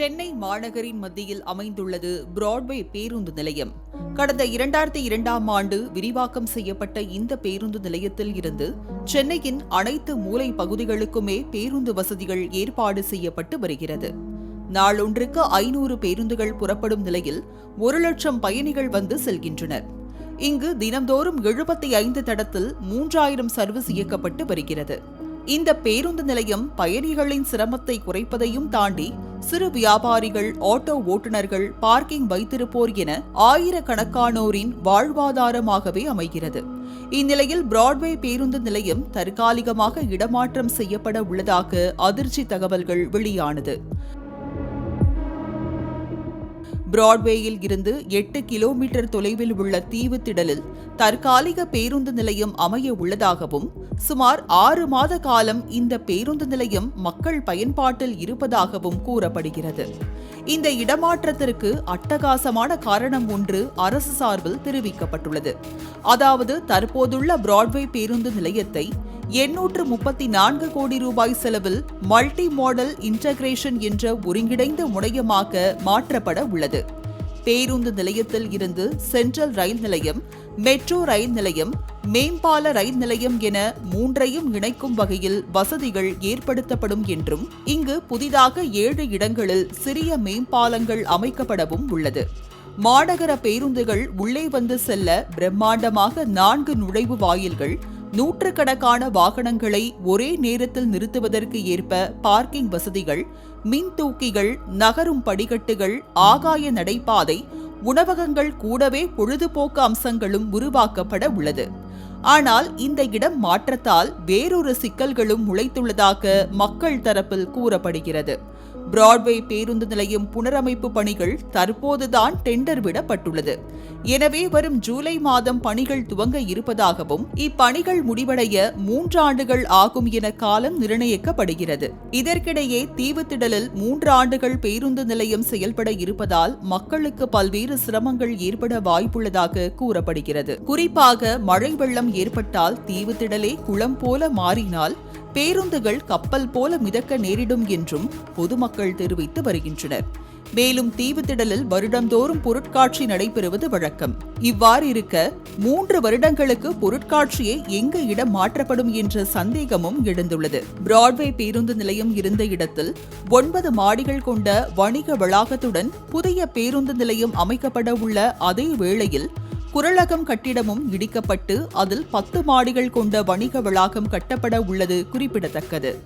சென்னை மாநகரின் மத்தியில் அமைந்துள்ளது பிராட்வே பேருந்து நிலையம். கடந்த இரண்டாயிரத்தி இரண்டாம் ஆண்டு விரிவாக்கம் செய்யப்பட்ட இந்த பேருந்து நிலையத்தில் இருந்து சென்னையின் அனைத்து மூலை பகுதிகளுக்குமே பேருந்து வசதிகள் ஏற்பாடு செய்யப்பட்டு வருகிறது. நாளொன்றுக்கு ஐநூறு பேருந்துகள் புறப்படும் நிலையில் ஒரு லட்சம் பயணிகள் வந்து செல்கின்றனர். இங்கு தினந்தோறும் எழுபத்தி ஐந்து தடத்தில் மூன்றாயிரம் சர்வீஸ் இயக்கப்பட்டு வருகிறது. இந்த பேருந்து நிலையம் பயணிகளின் சிரமத்தை குறைப்பதையும் தாண்டி சிறு வியாபாரிகள் ஆட்டோ ஓட்டுநர்கள் பார்க்கிங் வைத்திருப்போர் என ஆயிரக்கணக்கானோரின் வாழ்வாதாரமாகவே அமைகிறது. இந்நிலையில் பிராட்வே பேருந்து நிலையம் தற்காலிகமாக இடமாற்றம் செய்யப்பட உள்ளதாக அதிர்ச்சி தகவல்கள் வெளியானது. பிராட்வேயில் இருந்து எட்டு கிலோமீட்டர் தொலைவில் உள்ள தீவு திடலில் தற்காலிக பேருந்து நிலையம் அமைய உள்ளதாகவும் சுமார் ஆறு மாத காலம் இந்த பேருந்து நிலையம் மக்கள் பயன்பாட்டில் இருப்பதாகவும் கூறப்படுகிறது. இந்த இடமாற்றத்திற்கு அட்டகாசமான காரணம் ஒன்று அரசு சார்பில் தெரிவிக்கப்பட்டுள்ளது. அதாவது தற்போதுள்ள பிராட்வே பேருந்து நிலையத்தை எண்ணூற்று முப்பத்தி நான்கு கோடி ரூபாய் செலவில் மல்டி மாடல் இன்டகிரேஷன் என்ற ஒருங்கிணைந்த முனையமாக மாற்றப்பட உள்ளது. பேருந்து நிலையத்தில் இருந்து சென்ட்ரல் ரயில் நிலையம் மெட்ரோ ரயில் நிலையம் மேம்பால ரயில் நிலையம் என மூன்றையும் இணைக்கும் வகையில் வசதிகள் ஏற்படுத்தப்படும் என்றும் இங்கு புதிதாக ஏழு இடங்களில் சிறிய மேம்பாலங்கள் அமைக்கப்படவும் உள்ளது. மாநகர பேருந்துகள் உள்ளே வந்து செல்ல பிரம்மாண்டமாக நான்கு நுழைவு வாயில்கள் நூற்றுக்கணக்கான வாகனங்களை ஒரே நேரத்தில் நிறுத்துவதற்கு ஏற்ப பார்க்கிங் வசதிகள் மின் தூக்கிகள் நகரும் படிக்கட்டுகள் ஆகாய நடைபாதை உணவகங்கள் கூடவே பொழுதுபோக்கு அம்சங்களும் உருவாக்கப்பட உள்ளது. ஆனால் இந்த இடம் மாற்றத்தால் வேறொரு சிக்கல்களும் முளைத்துள்ளதாக மக்கள் தரப்பில் கூறப்படுகிறது. பிராட்வே பேருந்து நிலையம் புனரமைப்பு பணிகள் தற்போதுதான் டெண்டர் விடப்பட்டுள்ளது. எனவே வரும் ஜூலை மாதம் பணிகள் துவங்க இருப்பதாகவும் இப்பணிகள் முடிவடைய மூன்றாண்டுகள் ஆகும் என காலம் நிர்ணயிக்கப்படுகிறது. இதற்கிடையே தீவுத்திடலில் மூன்று ஆண்டுகள் பேருந்து நிலையம் செயல்பட இருப்பதால் மக்களுக்கு பல்வேறு சிரமங்கள் ஏற்பட வாய்ப்புள்ளதாக கூறப்படுகிறது. குறிப்பாக மழை வெள்ளம் ஏற்பட்டால் தீவுத்திடலே குளம் போல மாறினால் பேருந்துகள் கப்பல் போல மிதக்க நேரிடும் என்றும் பொதுமக்கள் தெரிவித்து வருகின்றனர். மேலும் தீவுத்திடலில் வருடந்தோறும் பொருட்காட்சி நடைபெறுவது வழக்கம். இவ்வாறு இருக்க மூன்று வருடங்களுக்கு பொருட்காட்சியை எங்கு இடம் மாற்றப்படும் என்ற சந்தேகமும் எழுந்துள்ளது. பிராட்வே பேருந்து நிலையம் இருந்த இடத்தில் ஒன்பது மாடிகள் கொண்ட வணிக வளாகத்துடன் புதிய பேருந்து நிலையம் அமைக்கப்பட உள்ள அதே வேளையில் குரலகம் கட்டிடமும் இடிக்கப்பட்டு அதில் பத்து மாடிகள் கொண்ட வணிக வளாகம் கட்டப்பட உள்ளது குறிப்பிடத்தக்கது.